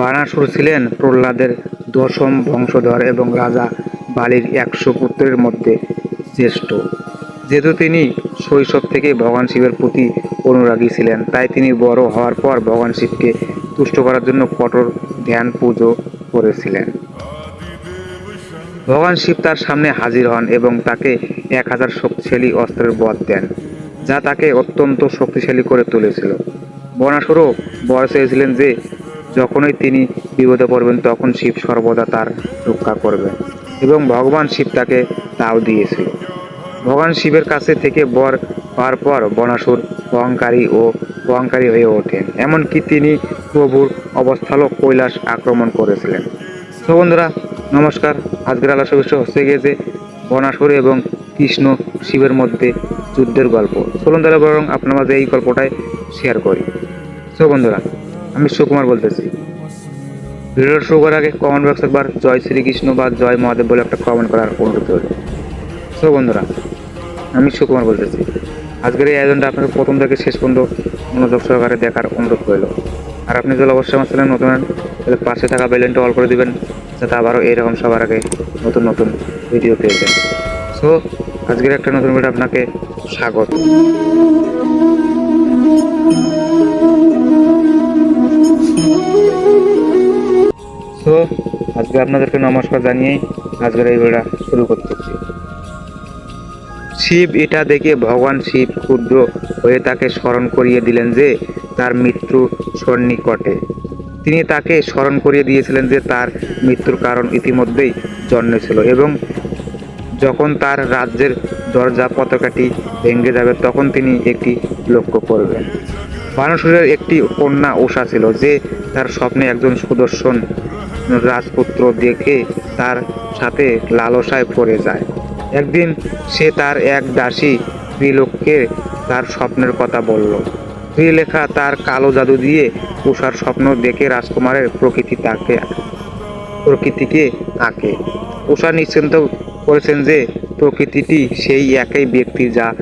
বানাসুর ছিলেন প্রহ্লাদের দশম বংশধর এবং রাজা বালির একশো পুত্রের মধ্যে জ্যেষ্ঠ। যেহেতু তিনি শৈশব থেকে ভগবান শিবের প্রতি অনুরাগী ছিলেন, তাই তিনি বড় হওয়ার পর ভগবান শিবকে তুষ্ট করার জন্য কঠোর ধ্যান পুজো করেছিলেন। ভগবান শিব তার সামনে হাজির হন এবং তাকে এক হাজার শক্তিশালী অস্ত্রের বধ দেন, যা তাকে অত্যন্ত শক্তিশালী করে তুলেছিল। বনাসুরও বয়স হয়েছিলেন যে যখনই তিনি বিপদে পড়বেন, তখন শিব সর্বদা তার রক্ষা করবেন এবং ভগবান শিব তাকে তাও দিয়েছিল ভগবান শিবের কাছে থেকে বর পাওয়ার পর বনাসুর অহংকারী ও অহংকারী হয়ে ওঠেন। এমনকি তিনি প্রভুর অবস্থালক কৈলাস আক্রমণ করেছিলেন। তো বন্ধুরা, নমস্কার। আজকের আলোচনা বিষয় হচ্ছে গিয়ে যে বনাসুর এবং কৃষ্ণ শিবের মধ্যে যুদ্ধের গল্প। চলুন তাহলে বরং আপনার মাঝে এই গল্পটাই শেয়ার করি। তো বন্ধুরা আমি সুকুমার বলতেছি। ভিডিওটা শুরু করার আগে কমেন্ট বক্স একবার জয় শ্রীকৃষ্ণ বা জয় মহাদেব বলে একটা কমেন্ট করার অনুরোধ রইল। তো বন্ধুরা, আমি সুকুমার বলতেছি। আজকের এই আয়োজনটা আপনাদের প্রথম থেকে শেষ পর্যন্ত মনোযোগ সহকারে দেখার অনুরোধ রইল। আর আপনি যদি অবশ্যই আমার চ্যানেল নতুন তাহলে পাশে থাকা বেলেনটা অল করে দিবেন, যাতে আবারও এরকম সবার আগে নতুন নতুন ভিডিও পেয়ে যান সো আজকের একটা নতুন ভিডিও আপনাকে স্বাগত। সো আজকে আপনাদেরকে নমস্কার জানিয়েই আজকের এই ভিডিওটা শুরু করতেছি শিব এটা দেখে ভগবান শিব ক্ষুদ্র হয়ে তাকে স্মরণ করিয়ে দিলেন যে তার মৃত্যু সন্নিকটে। তিনি তাকে স্মরণ করিয়ে দিয়েছিলেন যে তার মৃত্যুর কারণ ইতিমধ্যেই জন্মেছিল এবং যখন তার রাজ্যের দরজা পতাকাটি ভেঙে যাবে তখন তিনি একটি লক্ষ্য করবেন। বানসুরের একটি কন্যা উষা ছিল যে তার স্বপ্নে একজন সুদর্শন রাজপুত্র দেখে তার সাথে লালসায় পড়ে যায়। একদিন সে তার এক দাসী স্ত্রীলোককে তার স্বপ্নের কথা বলল। স্ত্রীলেখা তার কালো জাদু দিয়ে উষার স্বপ্ন দেখে রাজকুমারের প্রকৃতি তাকে, প্রকৃতিকে আঁকে। উষা নিশ্চিন্ত করেছেন যে প্রকৃতিটি সেই একই ব্যক্তি যা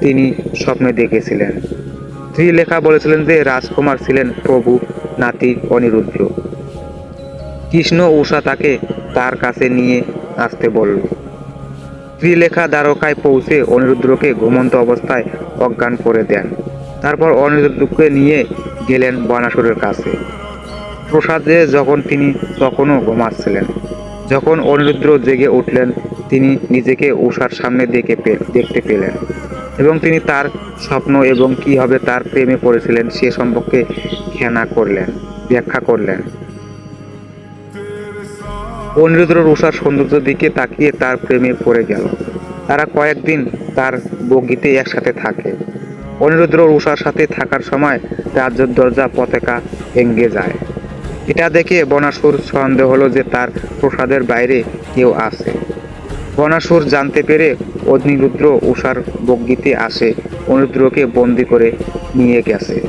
তিনি স্বপ্নে দেখেছিলেন। স্ত্রীলেখা বলেছিলেন যে রাজকুমার ছিলেন প্রভু, নাতি, অনিরুদ্ধ। কৃষ্ণ ঊষা তাকে তার কাছে নিয়ে আসতে বলল। স্ত্রীলেখা দ্বারকায় পৌঁছে অনিরুদ্রকে ঘুমন্ত অবস্থায় অজ্ঞান করে দেন। তারপর অনিরুদ্ধকে নিয়ে গেলেন বনাসুরের কাছে। প্রসাদে যখন তিনি তখনও ঘুমাচ্ছিলেন। যখন অনিরুদ্র জেগে উঠলেন, তিনি নিজেকে উষার সামনে দেখে দেখতে পেলেন এবং তিনি তার স্বপ্ন এবং কীভাবে তার প্রেমে পড়েছিলেন সে সম্পর্কে খেনা করলেন, ব্যাখ্যা করলেন। অনিরুদ্র উষার সৌন্দর্যের দিকে তাকিয়ে তার প্রেমে পড়ে গেল। তারা কয়েকদিন তার বগিতে একসাথে থাকে। অনিরুদ্র উষার সাথে থাকার সময় রাজ্যের দরজা পতাকা ভেঙে যায়। এটা দেখে বনাসুর সন্দেহ হলো যে তার প্রসাদের বাইরে কেউ আছে। বনাসুর জানতে পেরে অগ্নিরুদ্র উষার বগ্গিতে আসে। অনিরুদ্রকে বন্দি করে নিয়ে গেছে।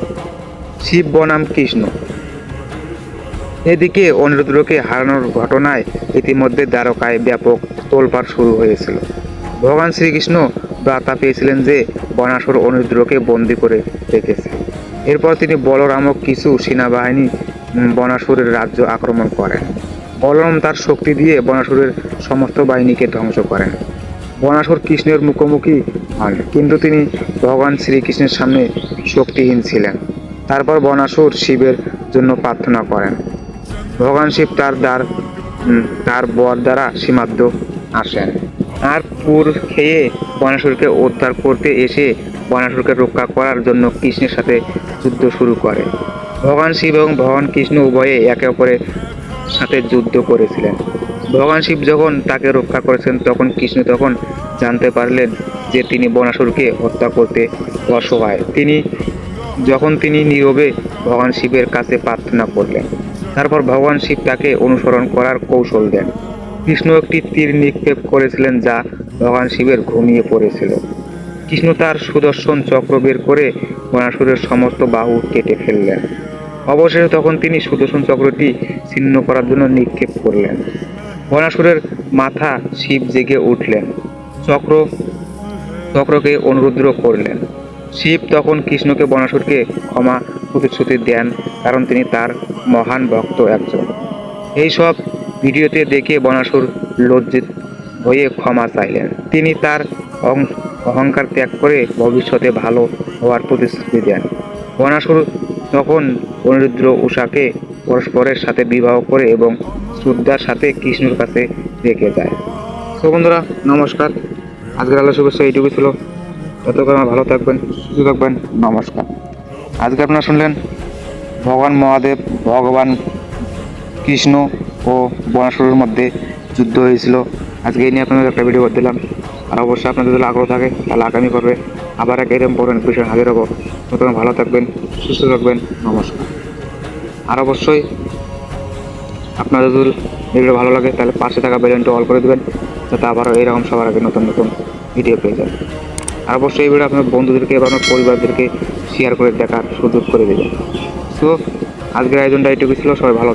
শিব বনাম কৃষ্ণ। এদিকে অনিরুদ্রকে হারানোর ঘটনায় ইতিমধ্যে দ্বারকায় ব্যাপক তোলপাড় শুরু হয়েছিল। ভগবান শ্রীকৃষ্ণ বার্তা পেয়েছিলেন যে বনাসুর অনিরুদ্রকে বন্দি করে রেখেছে। এরপর তিনি বলরামক কিছু সেনাবাহিনী বনাসুরের রাজ্য আক্রমণ করেন। বলরাম তার শক্তি দিয়ে বনাসুরের সমস্ত বাহিনীকে ধ্বংস করেন। বনাসুর কৃষ্ণের মুখোমুখি হন, কিন্তু তিনি ভগবান শ্রীকৃষ্ণের সামনে শক্তিহীন ছিলেন। তারপর বনাসুর শিবের জন্য প্রার্থনা করেন। ভগবান শিব তার দ্বার তার বর দ্বারা সীমাদ্দ আসেন। আর পুর খেয়ে বনাসুরকে উদ্ধার করতে এসে বনাসুরকে রক্ষা করার জন্য কৃষ্ণের সাথে যুদ্ধ শুরু করে। ভগবান শিব এবং ভগবান কৃষ্ণ উভয়ে একে অপরের সাথে যুদ্ধ করেছিলেন। ভগবান শিব যখন তাকে রক্ষা করেছেন, তখন কৃষ্ণ তখন জানতে পারলেন যে তিনি বনাসুরকে হত্যা করতে অসহায়। তিনি, যখন তিনি নীরবে ভগবান শিবের কাছে প্রার্থনা করলেন। তারপর ভগবান শিব তাকে অনুসরণ করার কৌশল দেন। কৃষ্ণ একটি তীর নিক্ষেপ করেছিলেন যা ভগবান শিবের ঘুমিয়ে পড়েছিল। কৃষ্ণ তার সুদর্শন চক্র বের করে বনাসুরের সমস্ত বাহু কেটে ফেললেন। অবশেষে তখন তিনি সুদর্শন চক্রটি ছিন্ন করার জন্য নিক্ষেপ করলেন। বনাসুরের মাথা শিব জেগে উঠলেন। চক্র, চক্রকে অনুরুদ্র করলেন। শিব তখন কৃষ্ণকে বনাসুরকে ক্ষমা প্রতিশ্রুতি দেন, কারণ তিনি তার মহান ভক্ত একজন। এইসব ভিডিওতে দেখে বনাসুর লজ্জিত হয়ে ক্ষমা চাইলেন। তিনি তার অহং- অহংকার ত্যাগ করে ভবিষ্যতে ভালো হওয়ার প্রতিশ্রুতি দেন। বনাসুর তখন অনিরুদ্র উষাকে পরস্পরের সাথে বিবাহ করে এবং শ্রদ্ধার সাথে কৃষ্ণর কাছে রেখে যায়। বন্ধুরা, নমস্কার। আজকের আলো শুভেচ্ছা এইটুকু ছিল। ততক্ষণ ভালো থাকবেন, সুস্থ থাকবেন, নমস্কার। আজকে আপনারা শুনলেন ভগবান মহাদেব, ভগবান কৃষ্ণ ও বনাসুরের মধ্যে যুদ্ধ হয়েছিল। আজকে এই নিয়ে আপনাদের একটা ভিডিও করে দিলাম। আর অবশ্যই আপনাদের যদি আগ্রহ থাকে, তাহলে আগামী পর্বে আবার এক এরকম পড়বেন বিষয়ে হাজির হব। ততক্ষণ ভালো থাকবেন, সুস্থ থাকবেন, নমস্কার। আর অবশ্যই আপনাদের যদি ভিডিও ভালো লাগে, তাহলে পাশে থাকা বেলুনটা অল করে দেবেন, যাতে আবারও এরকম সবার আগে নতুন নতুন ভিডিও পেয়ে যান। আর অবশ্যই এই ভিডিও আপনার বন্ধুদেরকে বা আপনার পরিবারদেরকে শেয়ার করে দেখার সুযোগ করে দেবেন। সো আজকের আয়োজনটা এটুকু ছিল, সবাই ভালো